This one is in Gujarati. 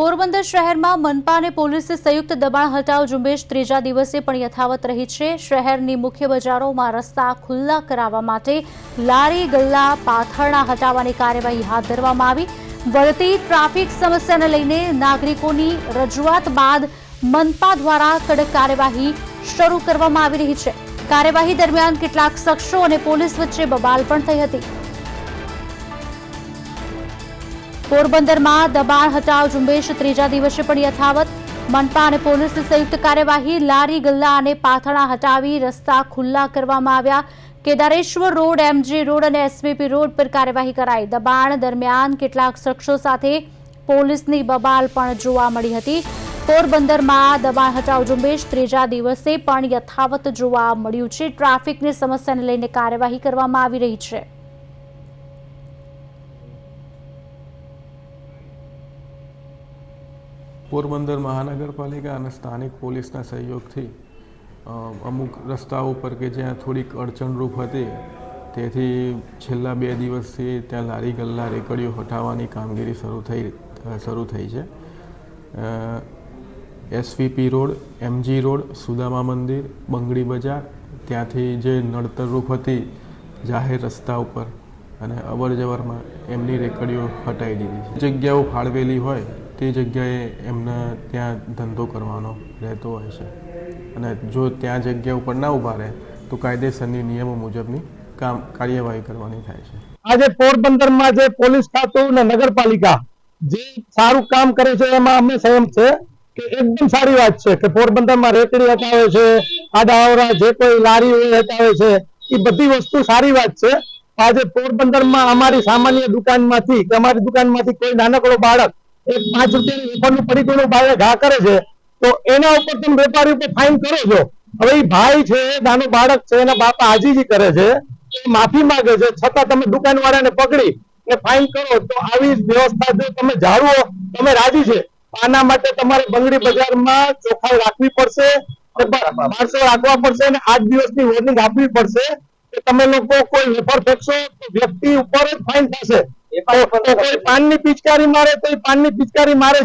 પોરબંદર શહેરમાં મનપા અને પોલીસે સંયુક્ત દબાણ હટાવ ઝુંબેશ ત્રીજા દિવસે પણ યથાવત રહી છે. શહેરની મુખ્ય બજારોમાં રસ્તા ખુલ્લા કરાવવા માટે લારી, ગલ્લા, પાથરણા હટાવવાની કાર્યવાહી હાથ ધરવામાં આવી. વધતી ટ્રાફિક સમસ્યાને લઈને નાગરિકોની રજૂઆત બાદ મનપા દ્વારા કડક કાર્યવાહી શરૂ કરવામાં આવી રહી છે. કાર્યવાહી દરમિયાન કેટલાક શખ્સો અને પોલીસ વચ્ચે બબાલ પણ થઈ હતી. પોરબંદરમાં દબાણ હટાવ ઝુંબેશ ત્રીજા દિવસે પણ યથાવત. મનપા અને પોલીસની સંયુક્ત કાર્યવાહી લારી, ગલ્લા અને પાથણા હટાવી રસ્તા ખુલ્લા કરવામાં આવ્યા. કેદારેશ્વર રોડ, એમજી રોડ અને એસવીપી રોડ પર કાર્યવાહી કરાઈ. દબાણ દરમિયાન કેટલાક શખ્સો સાથે પોલીસની બબાલ પણ જોવા મળી હતી. પોરબંદરમાં દબાણ હટાવ ઝુંબેશ ત્રીજા દિવસે પણ યથાવત જોવા મળ્યું છે. ટ્રાફિકની સમસ્યાને લઈને કાર્યવાહી કરવામાં આવી રહી છે. પોરબંદર મહાનગરપાલિકા અને સ્થાનિક પોલીસના સહયોગથી અમુક રસ્તાઓ પર કે જ્યાં થોડીક અડચણરૂપ હતી, તેથી છેલ્લા બે દિવસથી ત્યાં લારી ગલ્લા રેકડીઓ હટાવવાની કામગીરી શરૂ થઈ શરૂ થઈ છે. SVP road, MG road, Sudama Mandir, Bangdi Bazaar, ત્યાંથી જે નડતરરૂપ હતી, જાહેર રસ્તા ઉપર અને અવર જવરમાં એમની રેકડીઓ હટાવી દીધી છે. જગ્યાઓ ફાળવેલી હોય તે જગ્યાએ એમને ત્યાં ધંધો કરવાનો રહેતો હોય છે. અને જો ત્યાં જગ્યા ઉપર ના ઊભા રહે, તો કાયદેસરની નિયમો મુજબની કામ, કાર્યવાહી કરવાની થાય છે. આજે પોરબંદરમાં જે પોલીસ ખાતું અને નગરપાલિકા જે સારું કામ કરે છે, એમાં અમે સંયમ છે કે એકદમ સારી વાત છે કે પોરબંદરમાં રેકડી હટાવે છે આડાઅવળા જે કોઈ લારી હોય હટાવે છે, એ બધી વસ્તુ સારી વાત છે. આજે પોરબંદરમાં અમારી સામાન્ય દુકાનમાંથી કે અમારી દુકાનમાંથી કોઈ નાનકડો બાળક એક પાંચ રૂપિયાની ઉપરનું પડીકુનું ભાવે ઘા કરે છે તો એના ઉપર તમે વેપારી ઉપર ફાઇન કરો છો. હવે એ ભાઈ છે નાનું બાળક છે એના બાપા આજીજી કરે છે એ માફી માંગે છે છતાં તમે દુકાન વાળાને પકડી ને ફાઇન કરો તો આવી વ્યવસ્થા જો તમે જાળવો તમે રાજી છે. આના માટે તમારે બંગડી બજારમાં ચોખ્ખાઈ રાખવી પડશે માણસો રાખવા પડશે અને આઠ દિવસની વોર્નિંગ આપવી પડશે કે તમે લોકો કોઈ વેપાર ફેંકશો તો વ્યક્તિ ઉપર જ ફાઇન થશે. પાનની પિચકારી મારે તો એ પાનની પિચકારી મારે